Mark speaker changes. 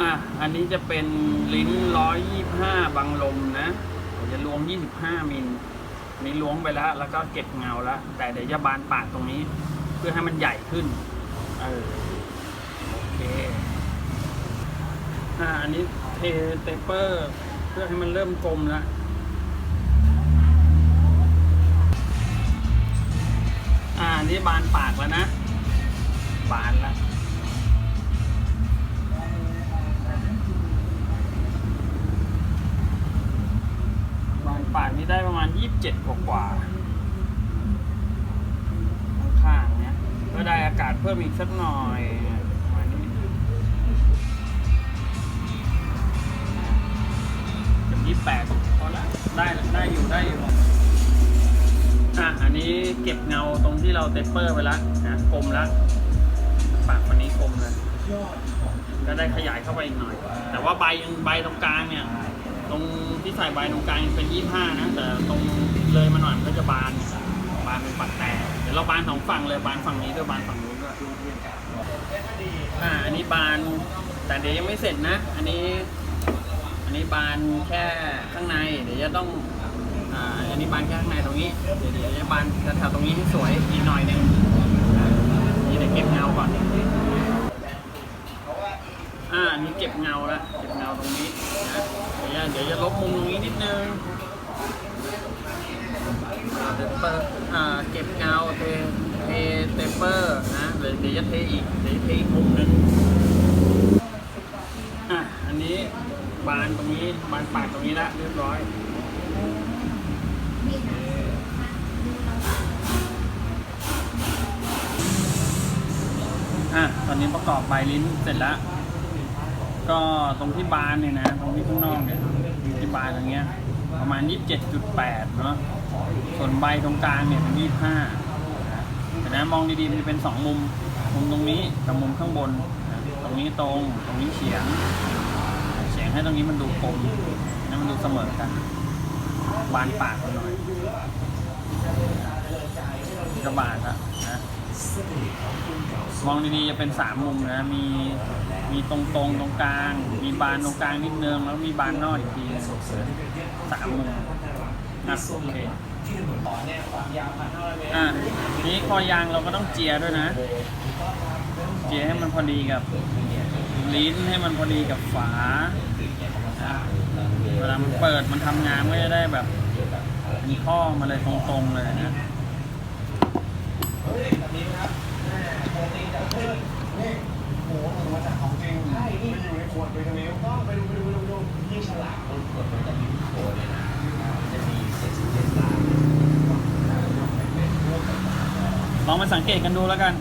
Speaker 1: อะ อันนี้จะเป็นลิ้น125บังลมนะเดี๋ยวจะรวม25มิลนี้ล้วงไปแล้ว แล้วก็เก็บเงาแล้ว แต่เดี๋ยวจะบานปากตรงนี้ เพื่อให้มันใหญ่ขึ้น เออ โอเค อ่า อันนี้เทเตเปอร์ เพื่อให้มันเริ่มกลมแล้วอ่านนี่บานปากแล้วนะ บานแล้ว นปากนี่ได้ประมาณยี่สิบเจ็ดกว่ากว่าข้างๆเนี้ยก็ได้อากาศเพิ่มอีกสักหน่อยประมาณนี้กับยี่แปดพอละได้ได้อยู่ได้อยู่อะอันนี้เก็บเงาตรงที่เราเตปเปอร์ไปแล้วนะกลมแล้วปากวันนี้กลมเลยก็ได้ขยายเข้าไปอีกหน่อย แต่ว่าใบยังใบตรงกลางเนี่ย ตรงที่ใส่ใบตรงกลางเป็นยี่ห้านะ แต่ตรงเลยมาหน่อยมันก็จะบานบานเป็นปักแตกเดี๋ยวเราบานสองฝั่งเลยบานฝั่งนี้ด้วยบานฝั่งนู้นด้วยอ่าอันนี้บานแต่เดี๋ยวยังไม่เสร็จนะ อันนี้ อันนี้บานแค่ข้างใน เดี๋ยวจะต้องอ่าอันนี้บานแค่ข้างในตรงนี้ เดี๋ยวเดี๋ยวจะบานแถวตรงนี้ให้สวยอีกหน่อยหนึงอ่านี่เดี๋ยวเก็บเงาก่อนอ่ นี้เก็บเงาล้วเก็บเงาตรงนี้นะเดี๋ยวจะลบมุมตรงนี้นิดนึงเปเปอร์อ่าเก็บเงาเทเทเตปเปอร์นะเดี๋ยวจะเทอีกเดี๋ยวจะเทอีกมุมหนึงอะอันนี้บานตรงนี้บานปากตรงนี้ละเรียบร้อยอะตอนนี้ประกอบใบลิ้นเสร็จแล้ว ก็ตรงที่บานเนี่ยนะตรงที่ข้างนอกเนี่ยที่บานตรงเนี้ยประมาณ 27.8 เนาะส่วนใบตรงกลางเนี่ยเป็น25นะแต่นะมองดีๆมันจะเป็น 2 มุม มุมตรงนี้กับมุมข้างบนนะตรงนี้ตรงตรงนี้เฉียง เฉียงให้ตรงนี้มันดูกลมให้มันดูเสมอกัน บานปากมันหน่อยก็บานละนะ มองดีๆจะเป็นสามมุมนะ มีมีตรงตรงๆตรงกลาง มีบานตรงกลางนิดนึงแล้วมีบานนอกอีกทีสามมุมนะโอเคอะนี้คอยางเราก็ต้องเจียด้วยนะ เจียให้มันพอดีกับลิ้นให้มันพอดีกับฝาเวลามันเปิดมันทำงานก็จะได้แบบมีข้อมาเลยตรงๆเลยนะ
Speaker 2: โอ้โห มาจากของจริงใช่นี่อยู่ในขวดเลยกันนิ้วต้องไปดูไปดูไปดูไปดูยิ่งฉลาด
Speaker 3: ต้นกดมันจะมีโคเนี่ยนะมันจะมีเจ็ดสิบเจ็ดล้าย
Speaker 1: ลองมาสังเกตกันดูแล้วกัน